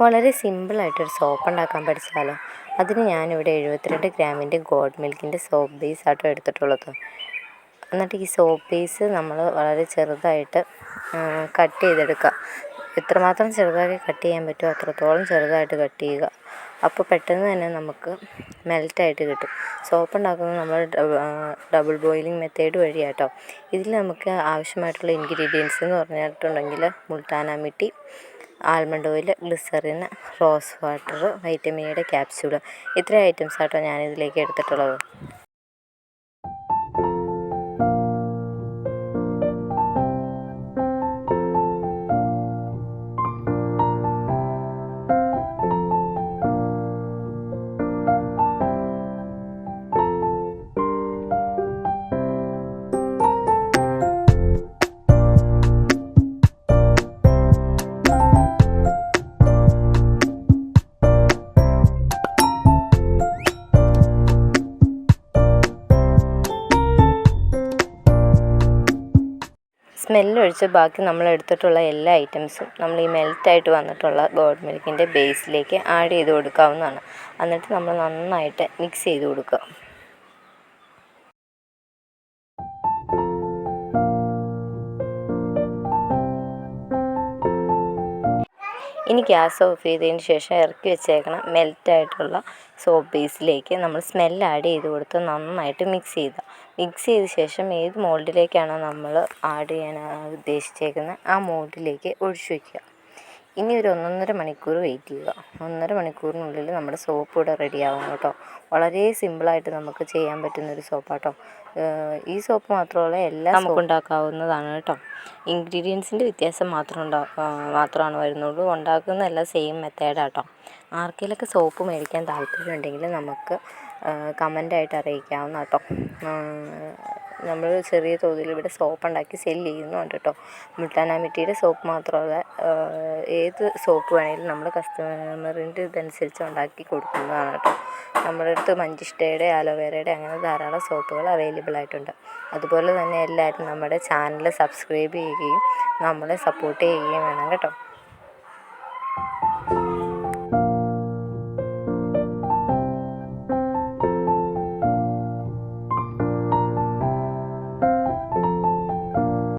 വളരെ സിമ്പിളായിട്ടൊരു സോപ്പ് ഉണ്ടാക്കാൻ പഠിച്ചാലോ? അതിന് ഞാനിവിടെ എഴുപത്തിരണ്ട് ഗ്രാമിന്റെ ഗോഡ് മിൽക്കിന്റെ സോപ്പ് ബേസ് ആട്ടോ എടുത്തിട്ടുള്ളത്. എന്നിട്ട് ഈ സോപ്പ് ബേസ് നമ്മൾ വളരെ ചെറുതായിട്ട് കട്ട് ചെയ്തെടുക്കുക. എത്രമാത്രം ചെറുതാക്കി കട്ട് ചെയ്യാൻ പറ്റുമോ അത്രത്തോളം ചെറുതായിട്ട് കട്ട് ചെയ്യുക. അപ്പോൾ പെട്ടെന്ന് തന്നെ നമുക്ക് മെൽറ്റായിട്ട് കിട്ടും. സോപ്പ് ഉണ്ടാക്കുന്നത് നമ്മൾ ഡബിൾ ബോയിലിംഗ് മെത്തേഡ് വഴിയാട്ടോ. ഇതിൽ നമുക്ക് ആവശ്യമായിട്ടുള്ള ഇൻഗ്രീഡിയൻസ് എന്ന് പറഞ്ഞിട്ടുണ്ടെങ്കിൽ multani mitti almond oil glycerin rose water vitamin ഇയുടെ ക്യാപ്സ്യൂൾ. ഇത്രയും ഐറ്റംസ് ആട്ടോ ഞാനിതിലേക്ക് എടുത്തിട്ടുള്ളത്. സ്മെല്ലൊഴിച്ച് ബാക്കി നമ്മൾ എടുത്തിട്ടുള്ള എല്ലാ ഐറ്റംസും നമ്മൾ ഈ മെൽറ്റായിട്ട് വന്നിട്ടുള്ള ഗോഡ് മിൽക്കിന്റെ ബേസിലേക്ക് ആഡ് ചെയ്ത് കൊടുക്കാവുന്നതാണ്. എന്നിട്ട് നമ്മൾ നന്നായിട്ട് മിക്സ് ചെയ്ത് കൊടുക്കുക. ഇനി ഗ്യാസ് ഓഫ് ചെയ്തതിന് ശേഷം ഇറക്കി വെച്ചേക്കണം. മെൽറ്റായിട്ടുള്ള സോപ്പ് ബേസിലേക്ക് നമ്മൾ സ്മെല്ല് ആഡ് ചെയ്ത് കൊടുത്ത് നന്നായിട്ട് മിക്സ് ചെയ്യുക. മിക്സ് ചെയ്ത ശേഷം ഏത് മോൾഡിലേക്കാണോ നമ്മൾ ആഡ് ചെയ്യാൻ ഉദ്ദേശിച്ചേക്കുന്നത് ആ മോൾഡിലേക്ക് ഒഴിച്ച് വയ്ക്കുക ഇനി ഒരു ഒന്നൊന്നര മണിക്കൂർ വെയിറ്റ് ചെയ്യുക. ഒന്നര മണിക്കൂറിനുള്ളിൽ നമ്മുടെ സോപ്പ് ഇവിടെ റെഡിയാവും കേട്ടോ. വളരെ സിമ്പിളായിട്ട് നമുക്ക് ചെയ്യാൻ പറ്റുന്ന പറ്റുന്നൊരു സോപ്പാട്ടോ. ഈ സോപ്പ് മാത്രമല്ല എല്ലാം നമുക്ക് ഉണ്ടാക്കാവുന്നതാണ് കേട്ടോ. ഇൻഗ്രീഡിയൻസിന്റെ വ്യത്യാസം മാത്രം ഉണ്ടാ മാത്രമാണ് വരുന്നുള്ളൂ. ഉണ്ടാക്കുന്ന എല്ലാം സെയിം മെത്തേഡാട്ടോ ആർക്കെങ്കിലൊക്കെ സോപ്പ് മേടിക്കാൻ താല്പര്യമുണ്ടെങ്കിൽ നമുക്ക് കമന്റായിട്ട് അറിയിക്കാവുന്ന കേട്ടോ നമ്മൾ ചെറിയ തോതിൽ ഇവിടെ സോപ്പ് ഉണ്ടാക്കി സെല്ല് ചെയ്യുന്നുണ്ട് കേട്ടോ മുട്ടാനാമിറ്റിയുടെ സോപ്പ് മാത്രമല്ല ഏത് സോപ്പ് വേണമെങ്കിലും നമ്മൾ കസ്റ്റമറിന്റെ ഇതനുസരിച്ച് ഉണ്ടാക്കി കൊടുക്കുന്നതാണ് കേട്ടോ നമ്മുടെ അടുത്ത് മഞ്ചിഷ്ടയുടെ അലോവേരയുടെ അങ്ങനെ ധാരാളം സോപ്പുകൾ അവൈലബിൾ ആയിട്ടുണ്ട്. അതുപോലെ തന്നെ എല്ലാവരും നമ്മുടെ ചാനൽ സബ്സ്ക്രൈബ് ചെയ്യുകയും നമ്മളെ സപ്പോർട്ട് ചെയ്യുകയും വേണം കേട്ടോ.